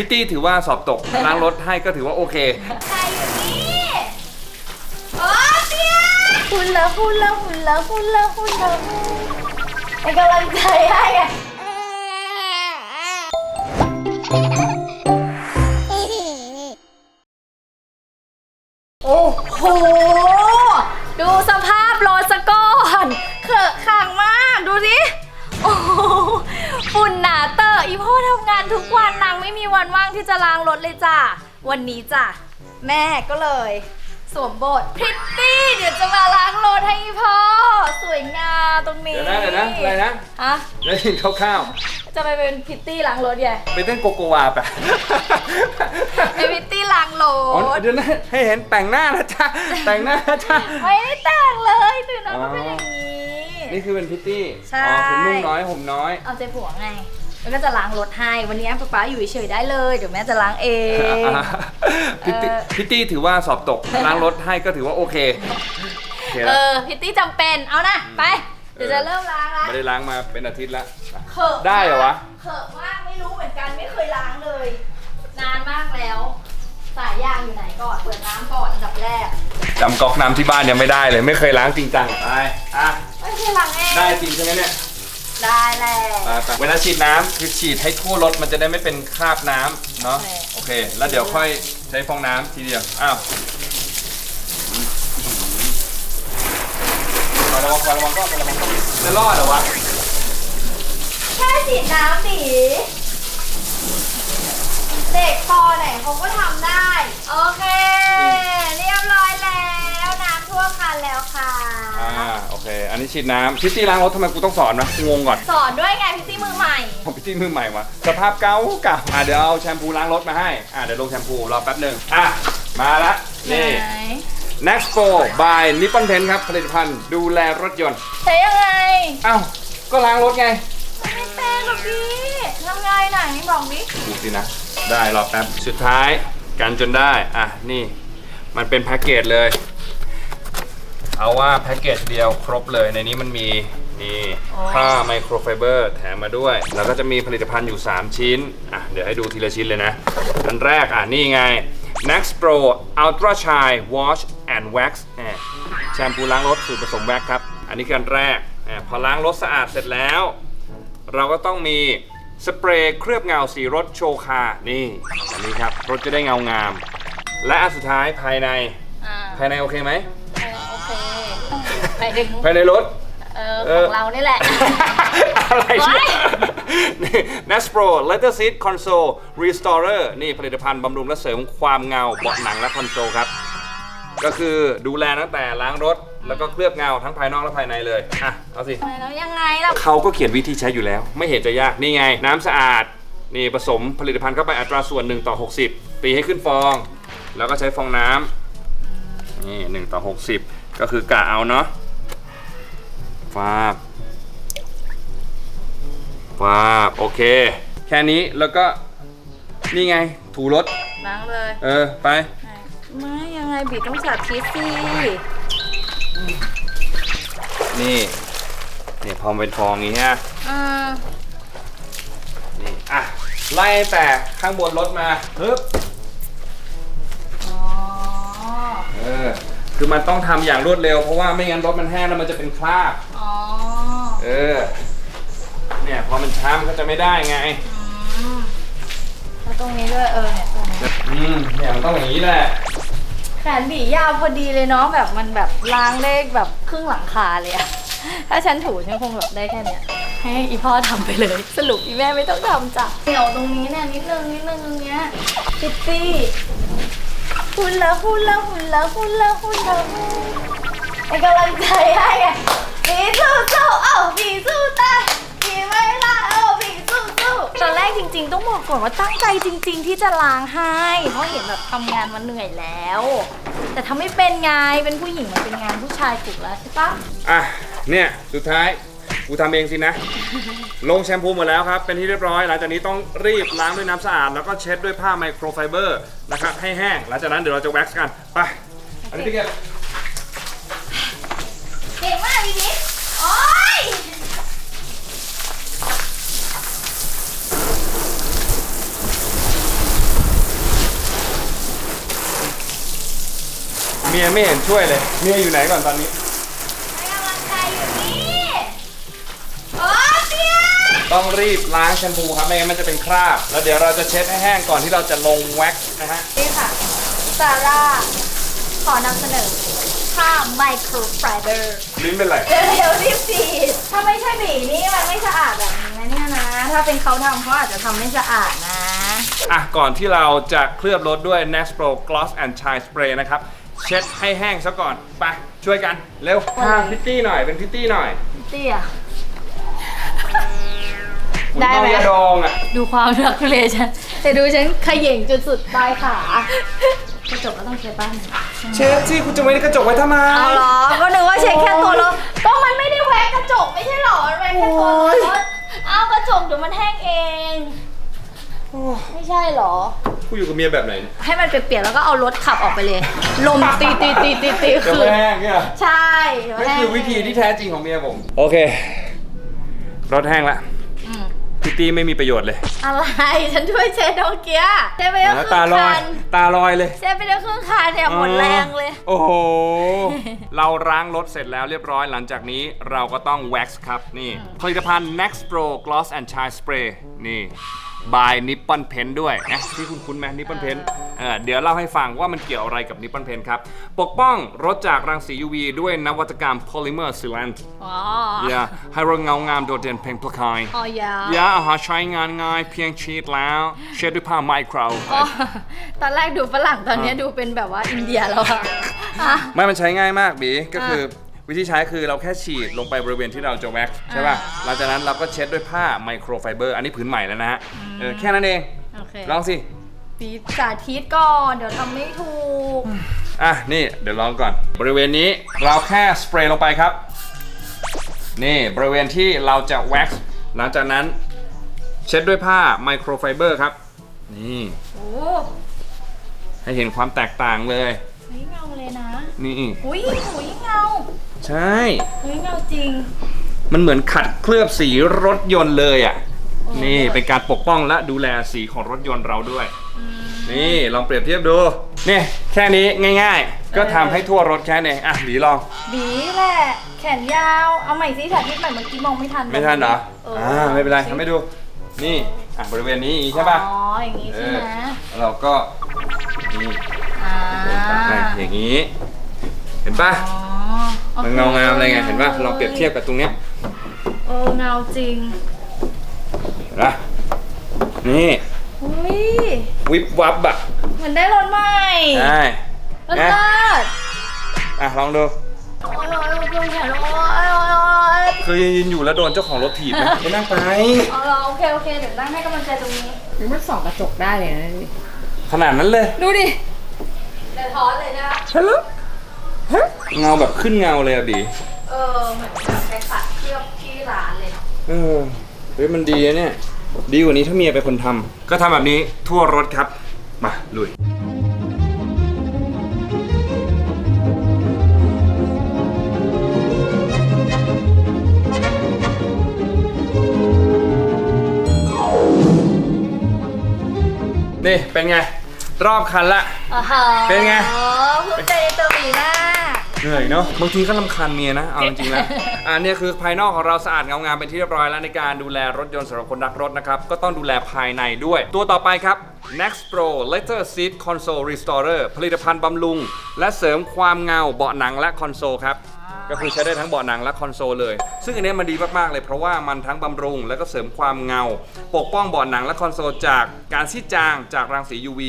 พี่ตี้ถือว่าสอบตกล้างรถให้ก็ถือว่าโอเค ใครอยู่นี่โอ้เตี้ยหุ่นละหุ่นละหุ่นละหุ่นละหุ่นละเป็นกำลังใจให้ไง เลยจ้ะ วันนี้จ้ะ แม่ก็เลย สวมบทพริตตี้เดี๋ยวจะมาล้างรถให้อีพ่อ สวยงามตรงนี้เดี๋ยวนะเดี๋ยวนะอะไรนะฮะได้ยินคร่าวจะไปเป็นพริตตี้ล้างรถไงๆไปเต้นโกโกวาไปเป็นพริตตี้ล้างรอ๋อถเดี๋ยวนะให้เห็นแต่งหน้านะจ๊ะแต่งหน้านะจ๊ะไม่ได้แต่งเลยตื่นนอนก็เป็นอย่างนี้ นี่คือเป็นพิตตี้ใช่ อ๋อคือนุ่งน้อยห่มน้อย เอาใจผัวไง แล้วก็จะล้างรถให้ วันนี้ป๊าป๊าอยู่เฉยๆได้เลย เดี๋ยวแม่จะล้างเอง พิตตี้เออ พิตตี้ถือว่าสอบตกล้างรถให้ก็ถือว่าโอเคโอเคเอแล้วอพิตตี้จำเป็น เอานะ ไป เดี๋ยวจะเริ่มล้างละไม่ได้ล้างมาเป็นอาทิตย์แล้วเขอะได้เหรอวะ เขอะมากไม่รู้เหมือนกันไม่เคยล้างเลย นานมากแล้ว สายยางอยู่ไหนก่อน เปิดน้ำก่อนอันดับแรกจำก๊อกน้ำที่บ้านยังไม่ได้เลย ไม่เคยล้างจริงจังไปอะไม่เคยล้างเอง ได้จริงใช่ไหมเนี่ย ได้แหละไปไปเวลาฉีดน้ำคือฉีดให้ทั่วรถมันจะได้ไม่เป็นคราบน้ำเนาะโอเค แล้วเดี๋ยวค่อยใช้ฟองน้ำทีเดียวอ้าวระวังระวังก็ระวังก็จะรอดเหรอวะแค่ฉีดน้ำดีเด็กปอไหนเขาก็ทำได้ โอเค เรียบร้อยแล้ วน้ำท่วมคันแล้วค่ะ อ่าโอเค อันนี้ฉีดน้ำพิตตี้ล้างรถทำไมกูต้องสอนวะงงก่อนสอนด้วยไงพี่ตี้มือใหม่ผมพิตตี้มือใหม่วะสภาพเก่าเก่าอะเดี๋ยวเอาแชมพูล้างรถมาให้อะเดี๋ยวลงแชมพูรอแป๊บหนึ่งอะมาละนี่ ไหน Next Pro by Nippon Paint ครับผลิตภัณฑ์ดูแลรถยนต์ใช้ยังไงอ้าวก็ล้างรถไง ไม่เป็นหรอกพี่ทำไงไหนบอกดิดูสินะ ได้รอแป๊บ สุดท้ายกันจนได้ อะ นี่ มันเป็นแพ็กเกจเลย เอาว่าแพ็กเกจเดียวครบเลยในนี้มันมีนี่ผ้าไมโครไฟเบอร์แถมมาด้วย แล้วก็จะมีผลิตภัณฑ์อยู่ 3 ชิ้น อะ เดี๋ยวให้ดูทีละชิ้นเลยนะ อันแรกอะ นี่ไง Next Pro Ultra Shine Wash and Wax แหมแชมพูล้างรถสูตรผสมแว็กซ์ครับ อันนี้คืออันแรกแหมพอล้างรถสะอาดเสร็จแล้ว เราก็ต้องมีสเปรย์เคลือบเงาสีรถโชคา นี่ อันนี้ครับ รถจะได้เงางาม และอันสุดท้ายภายในอ่าภายในโอเคไหมโอเค ไปถึงภายในรถ เออของเรานี่แหละ อะไรเนี่ยว้ายนี่ Nespro Leather Seat Console Restorer นี่ผลิตภัณฑ์บำรุงและเสริมความเงาเบาะหนังและคอนโซลครับ ก็คือดูแลตั้งแต่ล้างรถ แล้วก็เคลือบเงาทั้งภายนอกและภายในเลย อะ เอาสิ แล้วยังไงล่ะเขาก็เขียนวิธีใช้อยู่แล้ว ไม่เห็นจะยาก นี่ไง น้ำสะอาด นี่ผสมผลิตภัณฑ์เข้าไปอัตราส่วน 1 ต่อ 60 ตีให้ขึ้นฟอง แล้วก็ใช้ฟองน้ำนี่1ต่อ60 ก็คือกะเอาเนาะฟาบฟาบโอเค แค่นี้แล้วก็นี่ไงถูรถ ล้างเลยเออ ไป ไม่ยังไงบีต้องสาธิตสินี่นี่พอมนเป็นฟองอย่างนี้ฮะอืมนี่อะไล่ตั้งแต่ข้างบนรถมาฮึบ คือมันต้องทำอย่างรวดเร็ว เพราะว่าไม่งั้นรถมันแห้งแล้วมันจะเป็นคราบ อ๋อเออ เนี่ยพอมันช้ามันก็จะไม่ได้ไง อืมแล้วตรงนี้ด้วยเออเนี่ยตรงนี้อืมเนี่ยมันต้องอย่างนี้แหละ แขนบียาวพอดีเลยเนาะแบบมันแบบล้างได้แบบครึ่งหลังคาเลยอะถ้าฉันถูฉันคงแบบได้แค่เนี้ยให้อีพ่อทำไปเลย สรุปอีแม่ไม่ต้องทำจ้ะเดี๋ยวตรงนี้เนี่ยนิดนึงนิดนึงตรงเนี้ยพิตตี้ หุ่นละหุ่นละหุ่นละหุ่นละหุ่นละหุ่นเป็นกำลังใจให้ไงผีสู้สู้เอ้าผีสู้ตายผีไม่ละเอ้าผีสู้สู้ตอนแรกจริง ๆ ต้องบอกก่อนว่าตั้งใจจริง ๆ ที่จะล้างให้เพราะเห็นแบบทำงานมันเหนื่อยแล้ว แต่ทำไม่เป็นไงเป็นผู้หญิงมันเป็นงานผู้ชายถูกแล้วใช่ปะอะเนี่ยสุดท้าย กูทำเองสินะ ลงแชมพูหมดแล้วครับ เป็นที่เรียบร้อยหลังจากนี้ต้องรีบล้างด้วยน้ำสะอาด แล้วก็เช็ดด้วยผ้าไมโครไฟเบอร์นะครับให้แห้ง หลังจากนั้นเดี๋ยวเราจะแว็กซ์กัน ไป อันนี้พี่เก็บเก่งมากพี่นิดโอ๊ยเมียไม่เห็นช่วยเลย เมียอยู่ไหนก่อนตอนนี้ ต้องรีบล้างแชมพูครับไม่งั้นมันจะเป็นคราบ แล้วเดี๋ยวเราจะเช็ดให้แห้งก่อนที่เราจะลงแว็กซ์นะฮะ นี่ค่ะซาร่าขอนำเสนอผ้าไมโครไฟเบอร์ลิ้นเป็นไรเร็วๆรีบสีดถ้าไม่ใช่บีนี่มันไม่สะอาดแบบนี้นะเนี่ยนะ ถ้าเป็นเขาทำเขาอาจจะทำไม่สะอาดนะ อะ ก่อนที่เราจะเคลือบรถด้วย Next Pro Gloss and Shine Spray นะครับ เช็ดให้แห้งซะก่อน ไป ช่วยกัน เร็วพาพิตตี้หน่อยเป็นพิตตี้หน่อย เตี้ยคุณ ได้ต้องไหม ยาดองอะดูความรักทุเลฉันแต่ดูฉันเขย่งจนสุดปลายขากระจกก็ต้องเช็ดบ้างเช็ดที่คุณจะไว้ในกระจกไว้ทำไม เอาเหรอ ก็นึกว่าเช็ดแค่ตัวรถก็มันไม่ได้แหวกกระจกไม่ใช่หรอมันแหวกแค่ตัวรถเอากระจกเดี๋ยวมันแห้งเองไม่ใช่หรอ กูอยู่กับเมียแบบไหนเนี่ยให้มันเปียกๆแล้วก็เอารถขับออกไปเลย ลมตีตีตีตีตีเดี๋ยวคือไม่แห้งเนี่ยใช่เดี๋ยวนี่แห้ง คือวิธีที่แท้จริงของเมียผม โอเค รถแห้งละอืม พิตตี้ไม่มีประโยชน์เลยอะไรฉันช่วยเช็ดโอเกียเช็ดไปแล้วแล้วครึ่ตางลอยคันตาลอยเลย เช็ดไปแล้วครึ่งคันเนี่ยหมดแรงเลย โอ้โห เราล้างรถเสร็จแล้วเรียบร้อยหลังจากนี้เราก็ต้องแว็กซ์ครับ นี่ ผลิตภัณฑ์ Next Pro Gloss and Shine Spray นี่ by Nippon Paint ด้วยนะที่คุณคุ้นไหม Nippon Paint เออเดี๋ยวเล่าให้ฟังว่ามันเกี่ยวอะไรกับ Nippon Paint ครับ ปกป้องรถจากรังสี UV ด้วยนวัตกรรม Polymer Sealant อ๋ออย่าให้รถเงางามโดดเด่นเพ่งประกายอ๋อยาอย่าอาหารใช้งานง่ายเพียงชีดแล้ว เช็ดด้วยผ้าไมโครอ๋อตอนแรกดูฝรั่งตอนนี้ดูเป็นแบบว่าอินเดียแล้วอะอะไม่มันใช้ง่ายมากบีก็คือ วิธีใช้คือเราแค่ฉีดลงไปบริเวณที่เราจะแว็กซ์ใช่ป่ะอ่าหลังจากนั้นเราก็เช็ดด้วยผ้าไมโครไฟเบอร์ อันนี้ผืนใหม่แล้วนะฮะเออแค่นั้นเอง โอเคลองสิ ปีสาธิตก่อน เดี๋ยวทำไม่ถูก อะ นี่เดี๋ยวลองก่อน บริเวณนี้เราแค่สเปรย์ลงไปครับ นี่บริเวณที่เราจะแว็กซ์หลังจากนั้นเช็ดด้วยผ้าไมโครไฟเบอร์ครับ นี่ โอ้ให้เห็นความแตกต่างเลยเฮ้ยเงาเลยนะ นี่ อุ้ยอุ้ยเงา ใช่ เฮ้ยเงาจริง มันเหมือนขัดเคลือบสีรถยนต์เลยอะโอ้นี่เป็นการปกป้องและดูแลสีของรถยนต์เราด้วยอืมนี่ลองเปรียบเทียบดู นี่แค่นี้ง่าย ๆ ก็ทำให้ทั่วรถแค่นี้อะหลีลอง ดีแหละ แขนยาว เอาใหม่สิสาธิตใหม่เมื่อกี้มองไม่ทันไม่ทันเหรอเอออ่าไม่เป็นไรทำให้ดู นี่อะบริเวณนี้อย่างนี้ใช่ป่ะ อ๋ออย่างนี้เอใช่อไหมแล้วเราก็นี่อ่าอะอย่างนี้ เห็นป่ะอ๋อ มันเงางามเลยไงเห็นป่ะลองเปรียบเทียบกับตรงเนี้ยเออเงาจริงเห็นป่ะนี่อุ้ยวิบวับอะเหมือนได้รถใหม่ใช่รถนะเลิศอะลองดูโอ้ยโอ้ยโอ้ยแขนโอ้ยโอ้ยโอ้ยเคยยืนอยู่แล้วโดนเจ้าของรถถีบไหมไปนั่งไปเอาเหรอโอเคโอเคเดี๋ยวนั่งให้กำลังใจตรงนี้มันส่องกระจกได้เลยนะขนาดนั้นเลย ดูดิเดี๋ยวถอนเลยนะฮัลโหล เงาแบบขึ้นเงาเลยอะบีเออเหมือนแบบไปตัดเคลือบที่ร้านเลยเออเฮ้ยมันดีอะเนี่ย ดีกว่านี้ถ้าเมียเป็นคนทำก็ทำแบบนี้ทั่วรถครับ มาลุย นี่เป็นไง รอบคันละอ๋อเป็นไงภูมิใจในตัวบีมาก เหนื่อยเนาะบางทีก็ลำคาญเมียนะ เอาจริงๆแล้วอันนี้คือภายนอกของเราสะอาดเงางามเป็นที่เรียบร้อยแล้วในการดูแลรถยนต์สำหรับคนรักรถนะครับ ก็ต้องดูแลภายในด้วย ตัวต่อไปครับ Next Pro Leather Seat Console Restorer ผลิตภัณฑ์บำรุง และเสริมความเงาเบาะหนังและคอนโซลครับ ก็คือใช้ได้ทั้งเบาะหนังและคอนโซลเลย ซึ่งอันนี้มันดีมากๆเลยเพราะว่ามันทั้งบำรุงและก็เสริมความเงา ปกป้องเบาะหนังและคอนโซลจากการซีดจางจากรังสี UV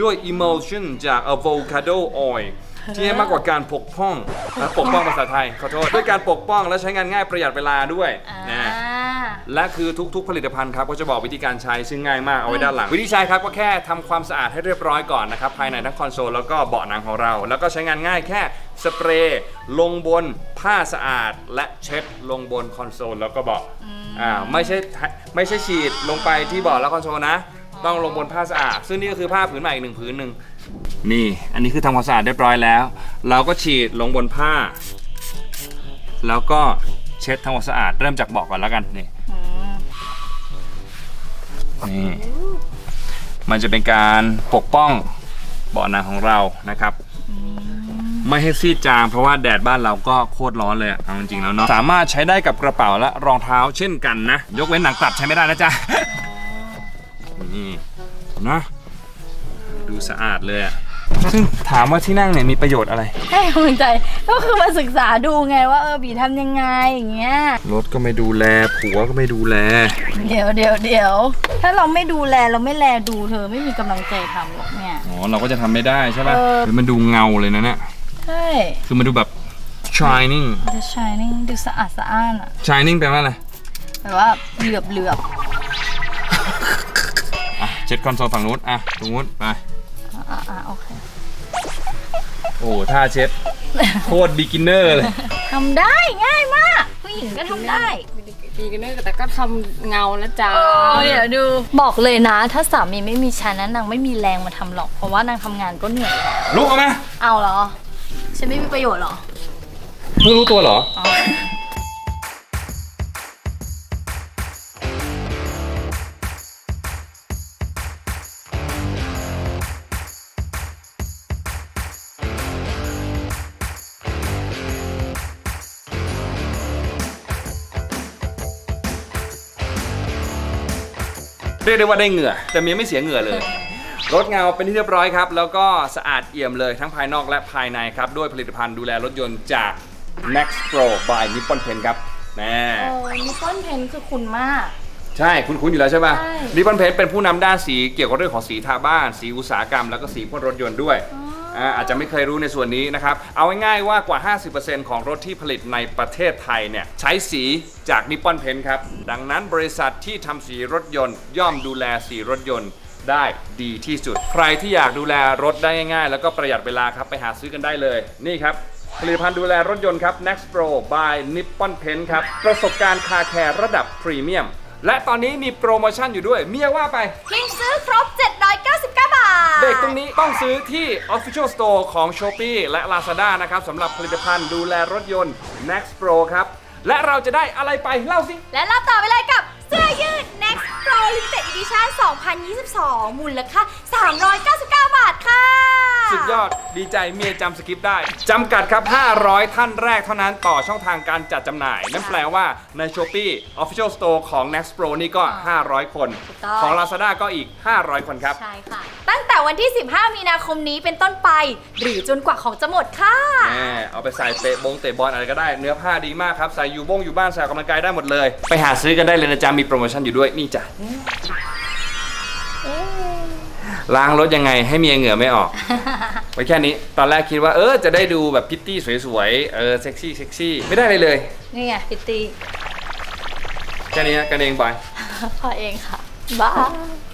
ด้วย emulsion จาก avocado oil ที่ให้มากกว่าการปกป้องและปกป้องภาษาไทยขอโทษด้วยการปกป้องและใช้งานง่ายประหยัดเวลาด้วยอ่านะ และคือทุกๆ ผลิตภัณฑ์ครับก็จะบอกวิธีการใช้ซึ่งง่ายมากเอาไว้ด้านหลัง วิธีใช้ครับก็แค่ทำความสะอาดให้เรียบร้อยก่อนนะครับภายในทั้งคอนโซลแล้วก็เบาะหนังของเรา แล้วก็ใช้งานง่ายแค่สเปรย์ลงบนผ้าสะอาด และเช็ดลงบนคอนโซลแล้วก็เบาะอ่าไม่ใช่ไม่ใช่ฉีดลงไปที่เบาะแล้วคอนโซลนะ ต้องลงบนผ้าสะอาด ซึ่งนี่ก็คือผ้าผืนใหม่อีกหนึ่งผืนหนึ่งนี่ อันนี้คือทำความสะอาดเรียบร้อยแล้ว เราก็ฉีดลงบนผ้า แล้วก็เช็ดทำความสะอาดเริ่มจากเบาะก่อนแล้วกันนี่ นี่มันจะเป็นการปกป้องเบาะหนังของเรานะครับ ไม่ให้ซีดจางเพราะว่าแดดบ้านเราก็โคตรร้อนเลยอะเอาจริงๆแล้วเนาะสามารถใช้ได้กับกระเป๋าและรองเท้าเช่นกันนะ ยกเว้นหนังกลับใช้ไม่ได้นะจ๊ะนี่นะดูสะอาดเลยอะซึ่งถามว่าที่นั่งเนี่ยมีประโยชน์อะไร ให้กำลังใจ ก็คือมาศึกษาดูไงว่าเออบีทำยังไงอย่างเงี้ย รถก็ไม่ดูแลผัวก็ไม่ดูแล เดี๋ยวเดี๋ยวเดี๋ยวถ้าเราไม่ดูแลเราไม่แลดูเธอไม่มีกำลังใจทำหรอกเนี่ย อ๋อเราก็จะทำไม่ได้ใช่ป่ะเออ เฮ้ยมันดูเงาเลยนะเนี่ยใช่ คือมันดูแบบ shining The Shining ดูสะอาดสะอ้านอะ shining แปลว่าอะไรแบบว่าเหลือบเหลือบอะเช็ดคอนโซลฝั่งนู้นอะตรงนู้นไป อะอะอะโอเค โอ้ท่าเช็ดโคตร beginner เลย ทำได้ง่ายมาก ผู้หญิงก็ทำได้ ปีกันเนอร์แต่ก็ทำเงาแล้วจ้าเออเดี๋ยวดู บอกเลยนะ ถ้าสามีไม่มีฉันนะนางไม่มีแรงมาทำหรอก เพราะว่านางทำงานก็เหนื่อยแล้วลุกออกมาเอาเหรอ ฉันไม่มีประโยชน์เหรอ เพิ่งรู้ตัวเหรอ อ๋อ เรียกได้ว่าได้เหงื่อ แต่เมียไม่เสียเหงื่อเลย รถเงาเป็นที่เรียบร้อยครับ แล้วก็สะอาดเอี่ยมเลยทั้งภายนอกและภายในครับ ด้วยผลิตภัณฑ์ดูแลรถยนต์จาก Max Pro by Nippon Pen ครับแน่เออนิปปอนเพนคือคุณมาก ใช่คุณคุ้นๆอยู่แล้วใช่ป่ะใช่ นิปปอนเพนเป็นผู้นำด้านสีเกี่ยวกับเรื่องของสีทาบ้าน สีอุตสาหกรรมแล้วก็สีพ่นรถยนต์ด้วยาอาจจะไม่เคยรู้ในส่วนนี้นะครับ เอาง่ายๆว่ากว่า 50%ของรถที่ผลิตในประเทศไทยเนี่ยใช้สีจากนิปปอนเพนครับ ดังนั้นบริษัทที่ทำสีรถยนต์ ย่อมดูแลสีรถยนต์ได้ดีที่สุด ใครที่อยากดูแลรถได้ง่ายๆ แล้วก็ประหยัดเวลาครับไปหาซื้อกันได้เลย นี่ครับผลิตภัณฑ์ดูแลรถยนต์ครับ Next Pro by Nippon Pen ครับ ประสบการณ์คาแคร์ระดับพรีเมียม และตอนนี้มีโปรโมชั่นอยู่ด้วย เมียว่าไปเพียงซื้อครบ 799 เบรกตรงนี้ต้องซื้อที่ Official Store ของ Shopee และ Lazada นะครับสำหรับผลิตภัณฑ์ดูแลรถยนต์ Next Pro ครับ และเราจะได้อะไรไปเล่าสิ และรับต่อไปเลยกับเสื้อยืด Limited Edition 2022 มูลค่า399 บาทค่ะ สุดยอดดีใจเมียจำสคริปต์ได้จำกัดครับ 500 ท่านแรกเท่านั้นต่อช่องทางการจัดจำหน่าย นั่นแปลว่าใน Shopee Official Store ของ Next Pro นี่ก็ 500 คน ถูกต้อง ของ Lazada ก็อีก 500 คนครับ ใช่ค่ะ ตั้งแต่วันที่ 15 มีนาคมนี้เป็นต้นไป หรือจนกว่าของจะหมดค่ะ แหมเอาไปใส่เตะบงเตะบอลอะไรก็ได้ เนื้อผ้าดีมากครับ ใส่อยู่บงอยู่บ้านใส่ออกกำลังกายได้หมดเลย ไปหาซื้อกันได้เลยนะจ๊ะ มีโปรโมชั่นอยู่ด้วยนี่จ้ะล้างรถยังไงให้เมียเหงื่อไม่ออกไว้แค่นี้ ตอนแรกคิดว่าเออจะได้ดูแบบพิตตี้สวยๆ เออเซ็กซี่เซ็กซี่ไม่ได้เลยเลย นี่ไงพิตตี้แค่นี้ฮะกันเองบายพอเองค่ะบ้าย